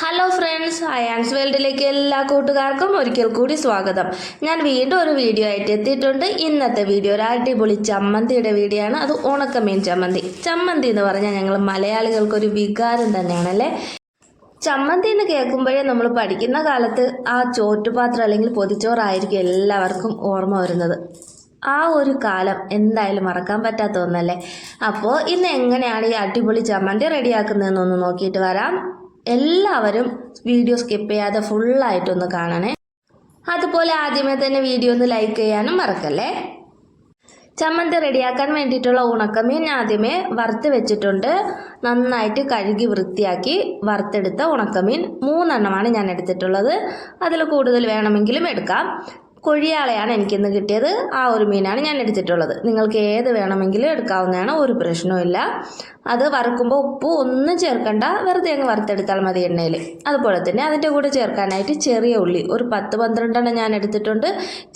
Hello friends Ayan's വേൾഡിലേക്ക് എല്ലാ കൂട്ടുകാർക്കും ഒരിക്കൽ കൂടി സ്വാഗതം. ഞാൻ വീണ്ടും ഒരു വീഡിയോ ആയിട്ട് എത്തിയിട്ടുണ്ട്. ഇന്നത്തെ വീഡിയോ ഒരു അടിപൊളി ചമ്മന്തിയുടെ വീഡിയോ ആണ്. അത് ഉണക്കമീൻ ചമ്മന്തി. ചമ്മന്തി എന്ന് പറഞ്ഞാൽ ഞങ്ങൾ മലയാളികൾക്കൊരു വികാരം തന്നെയാണല്ലേ ചമ്മന്തി എന്ന് കേൾക്കുമ്പോഴേ നമ്മൾ പഠിക്കുന്ന കാലത്ത് ആ ചോറ്റുപാത്രം അല്ലെങ്കിൽ പൊതിച്ചോറായിരിക്കും എല്ലാവർക്കും ഓർമ്മ വരുന്നത്. ആ ഒരു കാലം എന്തായാലും മറക്കാൻ പറ്റാത്ത ഒന്നല്ലേ? അപ്പോൾ ഇന്ന് എങ്ങനെയാണ് ഈ അടിപൊളി ചമ്മന്തി റെഡിയാക്കുന്നതെന്നൊന്ന് നോക്കിയിട്ട് വരാം. എല്ലാവരും വീഡിയോ സ്കിപ്പ് ചെയ്യാതെ ഫുള്ളായിട്ടൊന്ന് കാണണേ. അതുപോലെ ആദ്യമേ തന്നെ വീഡിയോ ഒന്ന് ലൈക്ക് ചെയ്യാനും മറക്കല്ലേ? ചമ്മന്തി റെഡിയാക്കാൻ വേണ്ടിയിട്ടുള്ള ഉണക്കമീൻ ആദ്യമേ വറുത്ത് വെച്ചിട്ടുണ്ട്. നന്നായിട്ട് കഴുകി വൃത്തിയാക്കി വറുത്തെടുത്ത ഉണക്കമീൻ മൂന്നെണ്ണമാണ് ഞാൻ എടുത്തിട്ടുള്ളത്. അതിൽ കൂടുതൽ വേണമെങ്കിലും എടുക്കാം. കൊഴിയാളയാണ് എനിക്കിന്ന് കിട്ടിയത്. ആ ഒരു മീനാണ് ഞാൻ എടുത്തിട്ടുള്ളത്. നിങ്ങൾക്ക് ഏത് വേണമെങ്കിലും എടുക്കാവുന്നതാണ് ഒരു പ്രശ്നവുമില്ല അത് വറുക്കുമ്പോൾ ഉപ്പ് ഒന്നും ചേർക്കണ്ട. വെറുതെ അങ്ങ് വറുത്തെടുത്താൽ മതി എണ്ണയിൽ. അതുപോലെ തന്നെ അതിന്റെ കൂടെ ചേർക്കാനായിട്ട് ചെറിയ ഉള്ളി ഒരു പത്ത് പന്ത്രണ്ടെണ്ണം ഞാൻ എടുത്തിട്ടുണ്ട്.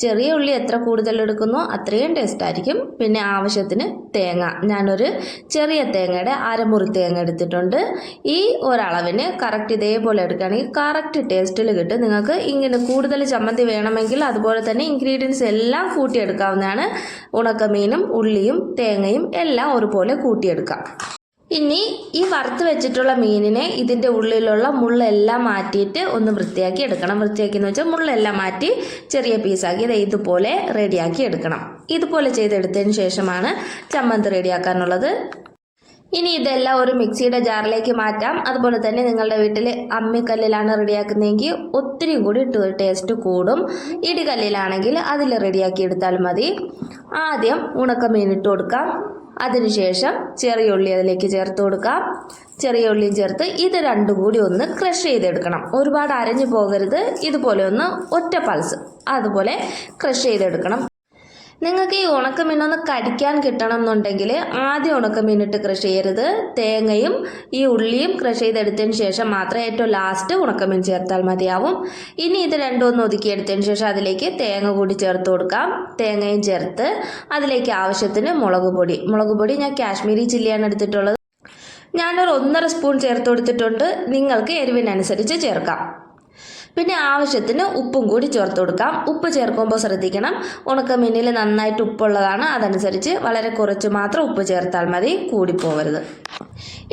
ചെറിയ ഉള്ളി എത്ര കൂടുതൽ എടുക്കുന്നോ അത്രയും ടേസ്റ്റ് ആയിരിക്കും. പിന്നെ ആവശ്യത്തിന് തേങ്ങ. ഞാനൊരു ചെറിയ തേങ്ങയുടെ അരമുറി തേങ്ങ എടുത്തിട്ടുണ്ട്. ഈ ഒരളവിന് കറക്റ്റ് ഇതേപോലെ എടുക്കുകയാണെങ്കിൽ കറക്റ്റ് ടേസ്റ്റിൽ കിട്ടും. നിങ്ങൾക്ക് ഇങ്ങനെ കൂടുതൽ ചമ്മന്തി വേണമെങ്കിൽ അതുപോലെ തന്നെ ഇൻഗ്രീഡിയൻസ് എല്ലാം കൂട്ടിയെടുക്കാവുന്നതാണ്. ഉണക്കമീനും ഉള്ളിയും തേങ്ങയും എല്ലാം ഒരുപോലെ കൂട്ടിയെടുക്കാം. ഇനി ഈ വറുത്ത് വെച്ചിട്ടുള്ള മീനിനെ ഇതിന്റെ ഉള്ളിലുള്ള മുള്ളെല്ലാം മാറ്റിയിട്ട് ഒന്ന് വൃത്തിയാക്കി എടുക്കണം. വൃത്തിയാക്കി എന്ന് വെച്ചാൽ മുള്ളെല്ലാം മാറ്റി ചെറിയ പീസാക്കി ഇത് ഇതുപോലെ റെഡിയാക്കി എടുക്കണം. ഇതുപോലെ ചെയ്തെടുത്തതിന് ശേഷമാണ് ചമ്മന്തി റെഡിയാക്കാനുള്ളത് ഇനി ഇതെല്ലാം ഒരു മിക്സിയുടെ ജാറിലേക്ക് മാറ്റാം. അതുപോലെ തന്നെ നിങ്ങളുടെ വീട്ടിൽ അമ്മിക്കല്ലിലാണ് റെഡിയാക്കുന്നതെങ്കിൽ ഒത്തിരി കൂടി ടേസ്റ്റ് കൂടും. ഇടികല്ലിലാണെങ്കിൽ അതിൽ റെഡിയാക്കി എടുത്താൽ മതി. ആദ്യം ഉണക്കമീൻ ഇട്ട് കൊടുക്കാം. അതിനുശേഷം ചെറിയ ഉള്ളി അതിലേക്ക് ചേർത്ത് കൊടുക്കാം. ചെറിയ ഉള്ളിയും ചേർത്ത് ഇത് രണ്ടും കൂടി ഒന്ന് ക്രഷ് ചെയ്തെടുക്കണം. ഒരുപാട് അരഞ്ഞു പോകരുത്. ഇതുപോലെ ഒന്ന് ഒറ്റ പൾസ് അതുപോലെ ക്രഷ് ചെയ്തെടുക്കണം. നിങ്ങൾക്ക് ഈ ഉണക്കമീനൊന്ന് കടിക്കാൻ കിട്ടണം എന്നുണ്ടെങ്കിൽ ആദ്യം ഉണക്കമീനിട്ട് കൃഷി ചെയ്യരുത്. തേങ്ങയും ഈ ഉള്ളിയും കൃഷി ചെയ്തെടുത്തതിന് ശേഷം മാത്രമേ ഏറ്റവും ലാസ്റ്റ് ഉണക്കമീൻ ചേർത്താൽ മതിയാവും. ഇനി ഇത് രണ്ടും ഒന്ന് ഒതുക്കിയെടുത്തതിന് ശേഷം അതിലേക്ക് തേങ്ങ കൂടി ചേർത്ത് കൊടുക്കാം. തേങ്ങയും ചേർത്ത് അതിലേക്ക് ആവശ്യത്തിന് മുളക് പൊടി. മുളക് പൊടി ഞാൻ കാശ്മീരി ചില്ലിയാണ് എടുത്തിട്ടുള്ളത്. ഞാനൊരു ഒന്നര സ്പൂൺ ചേർത്ത് കൊടുത്തിട്ടുണ്ട്. നിങ്ങൾക്ക് എരിവിനനുസരിച്ച് ചേർക്കാം. പിന്നെ ആവശ്യത്തിന് ഉപ്പും കൂടി ചേർത്ത് കൊടുക്കാം. ഉപ്പ് ചേർക്കുമ്പോൾ ശ്രദ്ധിക്കണം. ഉണക്കമീനിൽ നന്നായിട്ട് ഉപ്പുള്ളതാണ്. അതനുസരിച്ച് വളരെ കുറച്ച് മാത്രം ഉപ്പ് ചേർത്താൽ മതി. കൂടിപ്പോകരുത്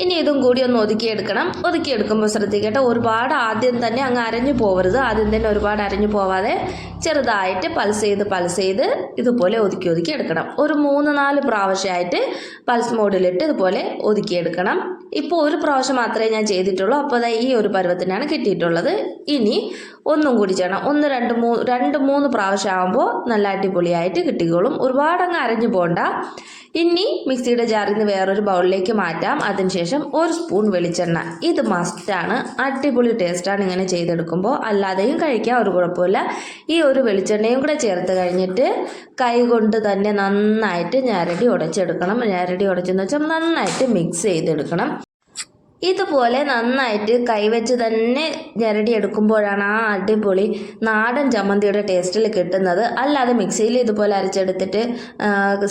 ഇനി ഇതും കൂടി ഒന്ന് ഒതുക്കിയെടുക്കണം. ഒതുക്കിയെടുക്കുമ്പോൾ ശ്രദ്ധിക്കട്ടെ ഒരുപാട് ആദ്യം തന്നെ അങ്ങ് അരഞ്ഞു പോവരുത്. ആദ്യം തന്നെ ഒരുപാട് അരഞ്ഞു പോവാതെ ചെറുതായിട്ട് പൾസ് ചെയ്ത് പൾസ് ചെയ്ത് ഇതുപോലെ ഒതുക്കി ഒതുക്കി എടുക്കണം. ഒരു മൂന്ന് നാല് പ്രാവശ്യമായിട്ട് പൾസ് മോഡിലിട്ട് ഇതുപോലെ ഒതുക്കിയെടുക്കണം. ഇപ്പോൾ ഒരു പ്രാവശ്യം മാത്രമേ ഞാൻ ചെയ്തിട്ടുള്ളൂ. അപ്പോൾ ഈ ഒരു പരുവത്തിനാണ് കിട്ടിയിട്ടുള്ളത്. ഇനി ഒന്നും കൂടി ചെയ്യണം ഒന്ന് രണ്ട് മൂന്ന് രണ്ട് മൂന്ന് പ്രാവശ്യം ആകുമ്പോൾ നല്ല അടിപൊളിയായിട്ട് കിട്ടിക്കോളും. ഒരുപാട് അങ്ങ് അരഞ്ഞു പോകണ്ട ഇനി മിക്സിയുടെ ജാറിൽ നിന്ന് വേറൊരു ബൗളിലേക്ക് മാറ്റാം. അതിനുശേഷം ഒരു സ്പൂൺ വെളിച്ചെണ്ണ. ഇത് മസ്റ്റാണ് അടിപൊളി ടേസ്റ്റാണ് ഇങ്ങനെ ചെയ്തെടുക്കുമ്പോൾ അല്ലാതെയും കഴിക്കാം ഒരു കുഴപ്പമില്ല. ഈ ഒരു വെളിച്ചെണ്ണയും കൂടെ ചേർത്ത് കഴിഞ്ഞിട്ട് കൈ കൊണ്ട് തന്നെ നന്നായിട്ട് ഞാരടി ഉടച്ചെടുക്കണം. ഞാരടി ഉടച്ചെന്ന് വെച്ചാൽ നന്നായിട്ട് മിക്സ് ചെയ്തെടുക്കണം. ഇതുപോലെ നന്നായിട്ട് കൈവച്ച് തന്നെ ഞരടി എടുക്കുമ്പോഴാണ് ആ അടിപൊളി നാടൻ ചമ്മന്തിയുടെ ടേസ്റ്റിൽ കിട്ടുന്നത്. അല്ലാതെ മിക്സിയിൽ ഇതുപോലെ അരച്ചെടുത്തിട്ട്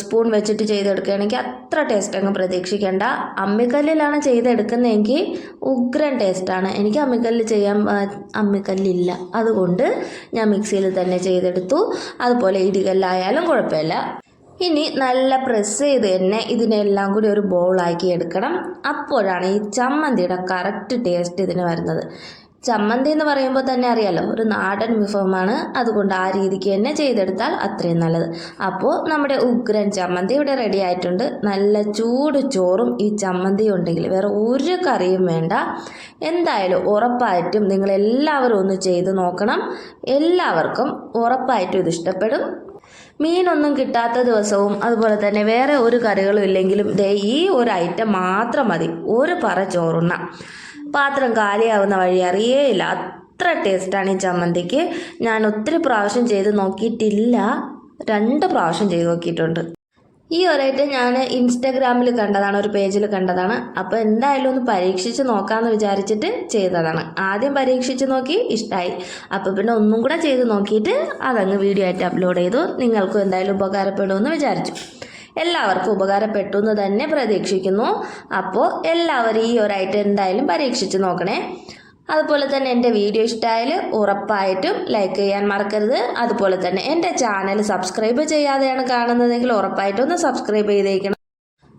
സ്പൂൺ വെച്ചിട്ട് ചെയ്തെടുക്കുകയാണെങ്കിൽ അത്ര ടേസ്റ്റ് അങ്ങ് പ്രതീക്ഷിക്കേണ്ട. അമ്മിക്കല്ലിലാണ് ചെയ്തെടുക്കുന്നതെങ്കിൽ ഉഗ്രൻ ടേസ്റ്റാണ് എനിക്ക് അമ്മിക്കല്ലിൽ ചെയ്യാൻ അമ്മിക്കല്ലില്ല. അതുകൊണ്ട് ഞാൻ മിക്സിയിൽ തന്നെ ചെയ്തെടുത്തു. അതുപോലെ ഇടികല്ലായാലും കുഴപ്പമില്ല. ഇനി നല്ല പ്രസ് ചെയ്ത് തന്നെ ഇതിനെല്ലാം കൂടി ഒരു ബോളാക്കി എടുക്കണം. അപ്പോഴാണ് ഈ ചമ്മന്തിയുടെ കറക്റ്റ് ടേസ്റ്റ് ഇതിന് വരുന്നത്. ചമ്മന്തി എന്ന് പറയുമ്പോൾ തന്നെ അറിയാലോ ഒരു നാടൻ വിഭവമാണ്. അതുകൊണ്ട് ആ രീതിക്ക് തന്നെ ചെയ്തെടുത്താൽ അത്രയും നല്ലത്. അപ്പോൾ നമ്മുടെ ഉഗ്രൻ ചമ്മന്തി ഇവിടെ റെഡി ആയിട്ടുണ്ട്. നല്ല ചൂട് ചോറും ഈ ചമ്മന്തി ഉണ്ടെങ്കിൽ വേറെ ഒരു കറിയും വേണ്ട. എന്തായാലും ഉറപ്പായിട്ടും നിങ്ങൾ എല്ലാവരും ഒന്ന് ചെയ്ത് നോക്കണം. എല്ലാവർക്കും ഉറപ്പായിട്ടും ഇത് ഇഷ്ടപ്പെടും. മീനൊന്നും കിട്ടാത്ത ദിവസവും അതുപോലെ തന്നെ വേറെ ഒരു കറികളും ഇല്ലെങ്കിലും ദേ ഈ ഒരു ഐറ്റം മാത്രം മതി. ഒരു പറ ചോറുണ്ണ. പാത്രം കാലിയാവുന്ന വഴി അറിയേയില്ല അത്ര ടേസ്റ്റാണ് ഈ ചമ്മന്തിക്ക്. ഞാൻ ഒത്തിരി പ്രാവശ്യം ചെയ്ത് നോക്കിയിട്ടില്ല. രണ്ട് പ്രാവശ്യം ചെയ്ത് നോക്കിയിട്ടുണ്ട്. ഈ ഒരൈറ്റം ഞാൻ ഇൻസ്റ്റാഗ്രാമിൽ കണ്ടതാണ് ഒരു പേജിൽ കണ്ടതാണ്. അപ്പോൾ എന്തായാലും ഒന്ന് പരീക്ഷിച്ച് നോക്കാമെന്ന് വിചാരിച്ചിട്ട് ചെയ്തതാണ്. ആദ്യം പരീക്ഷിച്ച് നോക്കി ഇഷ്ടമായി അപ്പോൾ പിന്നെ ഒന്നും കൂടെ ചെയ്ത് നോക്കിയിട്ട് അതങ്ങ് വീഡിയോ ആയിട്ട് അപ്ലോഡ് ചെയ്തു. നിങ്ങൾക്കും എന്തായാലും ഉപകാരപ്പെടുമെന്ന് വിചാരിച്ചു. എല്ലാവർക്കും ഉപകാരപ്പെട്ടു എന്ന് തന്നെ പ്രതീക്ഷിക്കുന്നു. അപ്പോൾ എല്ലാവരും ഈ ഒരു ഐറ്റം എന്തായാലും പരീക്ഷിച്ച് നോക്കണേ. അതുപോലെ തന്നെ എന്റെ വീഡിയോ ഇഷ്ടമായാൽ ഉറപ്പായിട്ടും ലൈക്ക് ചെയ്യാൻ മറക്കരുത്. അതുപോലെ തന്നെ എന്റെ ചാനൽ സബ്സ്ക്രൈബ് ചെയ്യാതെയാണ് കാണുന്നതെങ്കിൽ ഉറപ്പായിട്ടും ഒന്ന് സബ്സ്ക്രൈബ് ചെയ്തേക്കണം.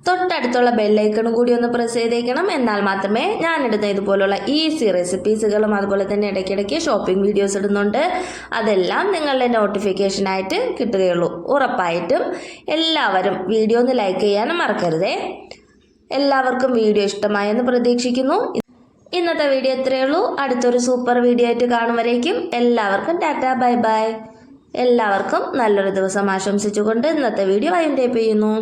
തൊട്ടടുത്തുള്ള ബെല്ലൈക്കണും കൂടി ഒന്ന് പ്രസ് ചെയ്തേക്കണം. എന്നാൽ മാത്രമേ ഞാൻ ഞാനിടുന്ന ഇതുപോലുള്ള ഈസി റെസിപ്പീസുകളും അതുപോലെ തന്നെ ഇടയ്ക്കിടയ്ക്ക് ഷോപ്പിംഗ് വീഡിയോസ് ഇടുന്നുണ്ട്. അതെല്ലാം നിങ്ങളുടെ നോട്ടിഫിക്കേഷനായിട്ട് കിട്ടുകയുള്ളൂ. ഉറപ്പായിട്ടും എല്ലാവരും വീഡിയോ ഒന്ന് ലൈക്ക് ചെയ്യാനും മറക്കരുതേ. എല്ലാവർക്കും വീഡിയോ ഇഷ്ടമായെന്ന് പ്രതീക്ഷിക്കുന്നു. ഇന്നത്തെ വീഡിയോ ഇത്രയേ ഉള്ളൂ. അടുത്തൊരു സൂപ്പർ വീഡിയോ ആയിട്ട് കാണുമ്പോഴേക്കും എല്ലാവർക്കും ടാറ്റ ബൈ ബൈ. എല്ലാവർക്കും നല്ലൊരു ദിവസം ആശംസിച്ചുകൊണ്ട് ഇന്നത്തെ വീഡിയോ വൈൻഡപ്പ് ചെയ്യുന്നു.